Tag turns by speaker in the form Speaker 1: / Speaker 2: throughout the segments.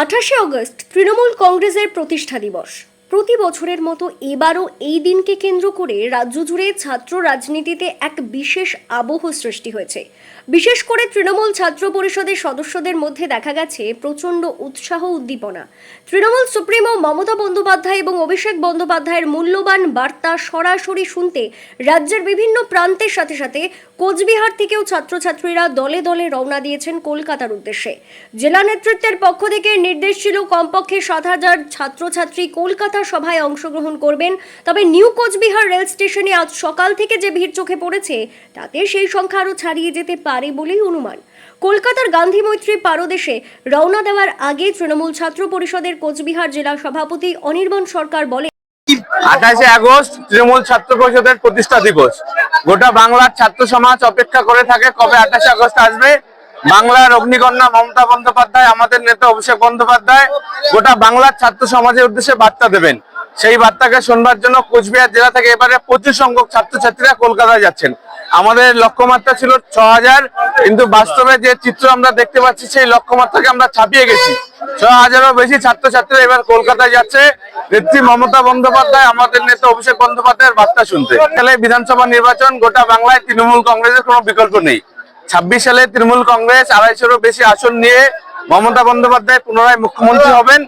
Speaker 1: আঠাশে অগস্ট তৃণমূল কংগ্রেসের প্রতিষ্ঠা দিবস। প্রতি বছরের মতো এবারও এই দিনকে কেন্দ্র করে রাজ্য জুড়ে ছাত্র রাজনীতিতে এক বিশেষ আবহ সৃষ্টি হয়েছে। বিশেষ করে তৃণমূল ছাত্র পরিষদের সদস্যদের মধ্যে দেখা গেছে প্রচণ্ড উৎসাহ উদ্দীপনা। তৃণমূল সুপ্রিমো মমতা বন্দ্যোপাধ্যায় এবং অভিষেক বন্দ্যোপাধ্যায়ের মূল্যবান বার্তা সরাসরি শুনতে রাজ্যের বিভিন্ন প্রান্তের সাথে সাথে কোচবিহার থেকেও ছাত্রছাত্রীরা দলে দলে রওনা দিয়েছেন কলকাতার উদ্দেশ্যে। জেলা নেতৃত্বের পক্ষ থেকে নির্দেশ ছিল কমপক্ষে সাত হাজার ছাত্রছাত্রী কলকাতা সভায় অংশগ্রহণ করবেন। তবে নিউ কোচবিহার রেল স্টেশনে আজ সকাল থেকে যে ভিড় চোখে পড়েছে, তাতে সেই সংখ্যা আরও ছাড়িয়ে যেতে পারে বলেই অনুমান। কলকাতার গান্ধী মৈত্রী পারদেশে রওনা দেওয়ার আগে তৃণমূল ছাত্র পরিষদের কোচবিহার জেলা সভাপতি অনির্বাণ সরকার বলে
Speaker 2: আঠাশে আগস্ট তৃণমূল ছাত্র পরিষদের প্রতিষ্ঠা দিবস। গোটা বাংলার ছাত্র সমাজ অপেক্ষা করে থাকে কবে আঠাশে আগস্ট আসবে। বাংলার অগ্নিকন্যা মমতা বন্দ্যোপাধ্যায়, আমাদের নেতা অভিষেক বন্দ্যোপাধ্যায়, গোটা বাংলার ছাত্র সমাজের উদ্দেশ্যে বার্তা দেবেন। সেই বার্তাকে শুনবার জন্য কোচবিহার জেলা থেকে এবারে প্রচুর সংখ্যক ছাত্রছাত্রীরা কলকাতায় যাচ্ছেন। আমাদের লক্ষ্যমাত্রা ছিল ছ হাজার, কিন্তু বাস্তবে যে চিত্র আমরা দেখতে পাচ্ছি, সেই লক্ষ্যমাত্রাকে আমরা ছাপিয়ে গেছি। ছ হাজারও বেশি ছাত্রছাত্রীরা এবার কলকাতায় যাচ্ছে। নেত্রী মমতা বন্দ্যোপাধ্যায়, আমাদের নেতা অভিষেক বন্দ্যোপাধ্যায়ের বার্তা শুনতে। তাহলে বিধানসভা নির্বাচন গোটা বাংলায় তৃণমূল কংগ্রেসের কোনো বিকল্প নেই। ছাব্বিশ সালে তৃণমূল কংগ্রেস আড়াইশোরও বেশি আসন নিয়ে মমতা বন্দ্যোপাধ্যায় পুনরায় মুখ্যমন্ত্রী হবেন।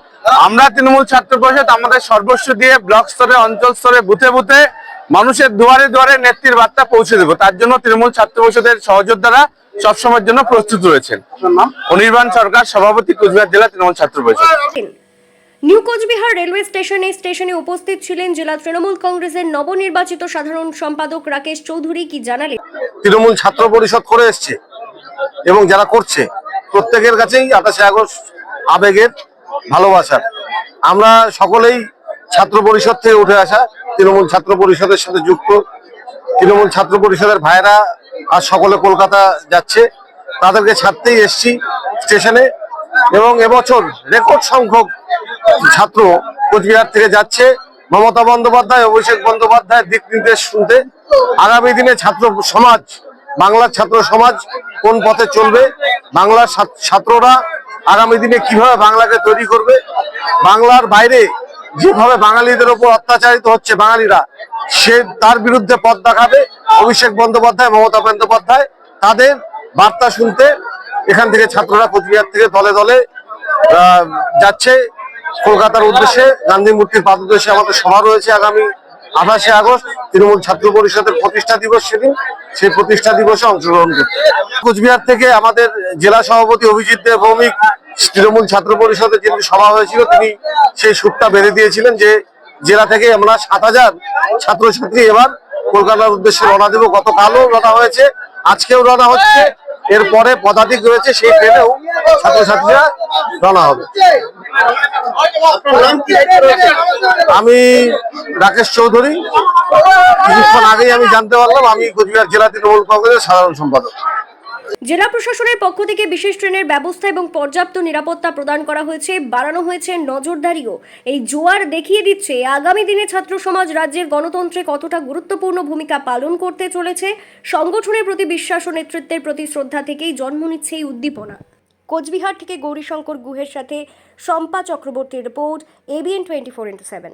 Speaker 2: আমরা তৃণমূল ছাত্র পরিষদ আমাদের সর্বস্ব দিয়ে ব্লক স্তরে অঞ্চল স্তরে বুথে বুথে মানুষের দুয়ারে দুয়ারে নেত্রীর বার্তা পৌঁছে দেবো। তার জন্য তৃণমূল ছাত্র পরিষদের সহযোদ্ধারা সবসময়ের জন্য প্রস্তুত রয়েছেন। অনির্বাণ সরকার সভাপতি কুচবিহার জেলা তৃণমূল ছাত্র পরিষদ।
Speaker 1: নিউ কোচবিহার রেলওয়ে স্টেশনে স্টেশনে উপস্থিত ছিলেন জেলা তৃণমূল কংগ্রেসের নবনির্বাচিত সাধারণ সম্পাদক রাকেশ চৌধুরী, কি জানালেন?
Speaker 3: তৃণমূল ছাত্র পরিষদ করে এসছে এবং যারা করছে, প্রত্যেকের কাছেই আঠাশে আগস্ট আবেগের ভালোবাসার আমরা সকলেই ছাত্র পরিষদ থেকে উঠে আসা, তৃণমূল ছাত্র পরিষদের সাথে যুক্ত। তৃণমূল ছাত্র পরিষদের ভাইরা আর সকলে কলকাতা যাচ্ছে, তাদেরকে ছাড়তেই এসছি স্টেশনে এবং এবছর রেকর্ড সংখ্যক ছাত্র কোচবিহার থেকে যাচ্ছে। মমতা বন্দ্যোপাধ্যায়, অভিষেক বন্দ্যোপাধ্যায়ের দিক নির্দেশ শুনতে। আগামী দিনে ছাত্র সমাজ, বাংলার ছাত্র সমাজ কোন পথে চলবে? বাংলার ছাত্ররা আগামী দিনে কীভাবে বাংলাকে তৈরি করবে? বাংলার বাইরে যেভাবে বাঙালিদের ওপর অত্যাচারিত হচ্ছে বাঙালিরা, সে তার বিরুদ্ধে পথ দেখাবে অভিষেক বন্দ্যোপাধ্যায়, মমতা বন্দ্যোপাধ্যায়। তাদের বার্তা শুনতে এখান থেকে ছাত্ররা কোচবিহার থেকে দলে দলে যাচ্ছে। কলকাতার উদ্দেশ্যে, গান্ধী মূর্তির পাদদেশে আমাদের সভা রয়েছে আগামী আঠাশে আগস্ট, তৃণমূল ছাত্র পরিষদের প্রতিষ্ঠা দিবস সেদিন। সেই প্রতিষ্ঠা দিবসে অংশগ্রহণ করতে কোচবিহার থেকে আমাদের জেলা সভাপতি অভিজিৎ দেব, ভৌমিক, তৃণমূল ছাত্র পরিষদের যেদিন সভা হয়েছিল, তিনি সেই সুরটা বেঁধে দিয়েছিলেন যে জেলা থেকে আমরা সাত হাজার ছাত্রছাত্রী এবার কলকাতার উদ্দেশ্যে রওনা দেব। গতকালও রওনা হয়েছে, আজকেও রওনা হচ্ছে। এরপরে পদাতিক রয়েছে, সেই ট্রেনেও ছাত্রছাত্রীরা হবে। আমি রাকেশ চৌধুরী। কিছুক্ষণ আগেই আমি জানতে পারলাম, আমি কোচবিহার জেলা তৃণমূল কংগ্রেসের সাধারণ সম্পাদক।
Speaker 1: জেলা প্রশাসনের পক্ষ থেকে বিশেষ ট্রেনের ব্যবস্থা এবং পর্যাপ্ত নিরাপত্তা প্রদান করা হয়েছে, বাড়ানো হয়েছে নজরদারিও। এই জোয়ার দেখিয়ে দিচ্ছে, আগামী দিনে ছাত্র সমাজ রাজ্যের গণতন্ত্রে কতটা গুরুত্বপূর্ণ ভূমিকা পালন করতে চলেছে, সংগঠনের প্রতি বিশ্বাস ও নেতৃত্বের প্রতি শ্রদ্ধা থেকেই জন্ম নিচ্ছে এই উদ্দীপনা। কোচবিহার থেকে গৌরীশঙ্কর গুহের সাথে শম্পা চক্রবর্তীর report ABN twenty four into seven